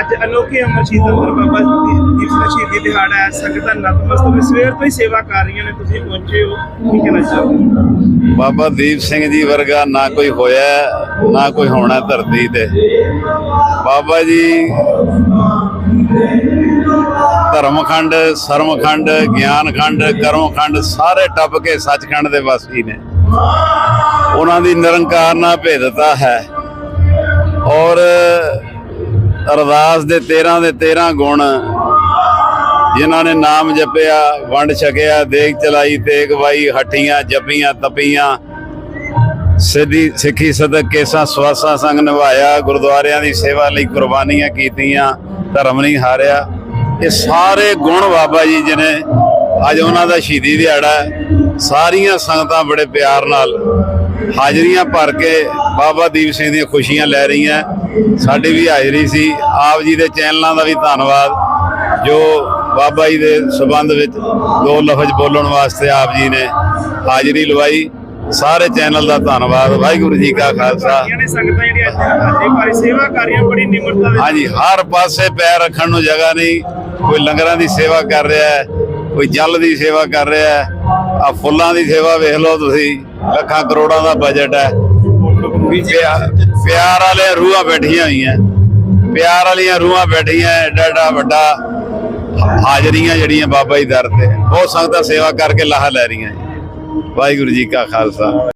ਅੱਜ ਅਨੋਖੇ ਅਮਰ ਸ਼ਹੀਦ ਅੰਦਰ ਬਾਬਾ ਦੀ- ਦੀਪ ਸਿੰਘ ਸ਼ਹੀਦੀ ਦਿਹਾੜਾ ਹੈ। ਸੰਗਤਾਂ ਨਤਮਸਤਕ ਸਵੇਰ ਤੋਂ ਹੀ ਸੇਵਾ ਕਰ ਰਹੀਆਂ ਨੇ। ਤੁਸੀਂ ਪਹੁੰਚੇ ਹੋ। ਕੀ ਕਹਿਣਾ ਚਾਹੋਗੇ? ਬਾਬਾ ਦੀਪ ਸਿੰਘ ਜੀ ਵਰਗਾ ਨਾ ਕੋਈ ਹੋਇਆ ਨਾ ਕੋਈ ਹੋਣਾ ਧਰਤੀ ਤੇ। ਬਾਬਾ ਜੀ, ਧਰਮਖੰਡ ਸਰਮਖੰਡ ਗਿਆਨਖੰਡ, ਕਰਮਖੰਡ ਸਾਰੇ ਟੱਪ ਕੇ ਸੱਚਖੰਡ ਦੇ ਵਾਸੀ ਨੇ। ਉਹਨਾਂ ਦੀ ਨਿਰੰਕਾਰ ਨਾਲ ਭੇਦਤਾ ਹੈ। ਔਰ ਅਰਦਾਸ ਦੇ 13 ਦੇ 13 ਗੁਣ ਜਿਨ੍ਹਾਂ ਨੇ ਨਾਮ ਜਪਿਆ, ਵੰਡ ਛਕਿਆ, ਦੇਗ ਚਲਾਈ, ਤੇਗ ਵਾਈ, ਹੱਟੀਆਂ, ਜਪੀਆਂ, ਤਪੀਆਂ। ਸਿੱਧੀ ਸਿੱਖੀ ਸਦਕ ਕੇਸਾਂ, ਸਵਾਸਾਂ ਸੰਗ ਨਿਭਾਇਆ, ਗੁਰਦੁਆਰਿਆਂ ਦੀ ਸੇਵਾ ਲਈ ਕੁਰਬਾਨੀਆਂ ਕੀਤੀਆਂ, ਧਰਮ ਨਹੀਂ ਹਾਰਿਆ। ਇਹ ਸਾਰੇ ਗੁਣ ਬਾਬਾ ਜੀ ਜਿਹਨੇ ਅੱਜ ਉਹਨਾਂ ਦਾ ਸ਼ਹੀਦੀ ਦਿਹਾੜਾ ਸਾਰੀਆਂ ਸੰਗਤਾਂ ਬੜੇ ਪਿਆਰ ਨਾਲ ਹਾਜ਼ਰੀਆਂ ਭਰ ਕੇ ਬਾਬਾ ਦੀਪ ਸਿੰਘ ਦੀਆਂ ਖੁਸ਼ੀਆਂ ਲੈ ਰਹੀਆਂ। ਸਾਡੀ ਵੀ ਹਾਜ਼ਰੀ ਸੀ। ਆਪ ਜੀ ਦੇ ਚੈਨਲਾਂ ਦਾ ਵੀ ਧੰਨਵਾਦ। ਜੋ ਬਾਬਾ ਜੀ ਦੇ ਸਬੰਧ ਵਿੱਚ ਦੋ ਲਫ਼ਜ਼ ਬੋਲਣ ਵਾਸਤੇ ਆਪ ਜੀ ਨੇ ਹਾਜ਼ਰੀ ਲਵਾਈ ਸਾਰੇ ਚੈਨਲ ਦਾ ਧੰਨਵਾਦ। ਵਾਹਿਗੁਰੂ ਜੀ ਕਾ ਖਾਲਸਾ। ਹਾਂਜੀ ਹਰ ਪਾਸੇ ਪੈਰ ਰੱਖਣ ਨੂੰ ਜਗ੍ਹਾ ਨਹੀਂ। ਕੋਈ ਲੰਗਰਾਂ ਦੀ ਸੇਵਾ ਕਰ ਰਿਹਾ ਹੈ ਕੋਈ ਜਲ ਦੀ ਸੇਵਾ ਕਰ ਰਿਹਾ ਹੈ। ਆ ਫੁੱਲਾਂ ਦੀ ਸੇਵਾ ਵੇਖ ਲਓ ਤੁਸੀਂ ਲੱਖਾਂ ਕਰੋੜਾਂ ਦਾ ਬਜਟ ਹੈ। ਪਿਆਰ ਵਾਲੀਆਂ ਰੂਹਾਂ ਬੈਠੀਆਂ ਹੋਈਆਂ। ਪਿਆਰ ਵਾਲੀਆਂ ਰੂਹਾਂ ਬੈਠੀਆਂ, ਐਡਾ ਐਡਾ ਵੱਡਾ ਹਾਜ਼ਰੀਆਂ ਜਿਹੜੀਆਂ ਬਾਬਾ ਜੀ ਦਰ ਤੇ। ਬਹੁਤ ਸੰਗਤਾਂ ਸੇਵਾ ਕਰਕੇ ਲਾਹਾ ਲੈ ਰਹੀਆਂ ਵਾਹਿਗੁਰੂ ਜੀ ਕਾ ਖਾਲਸਾ।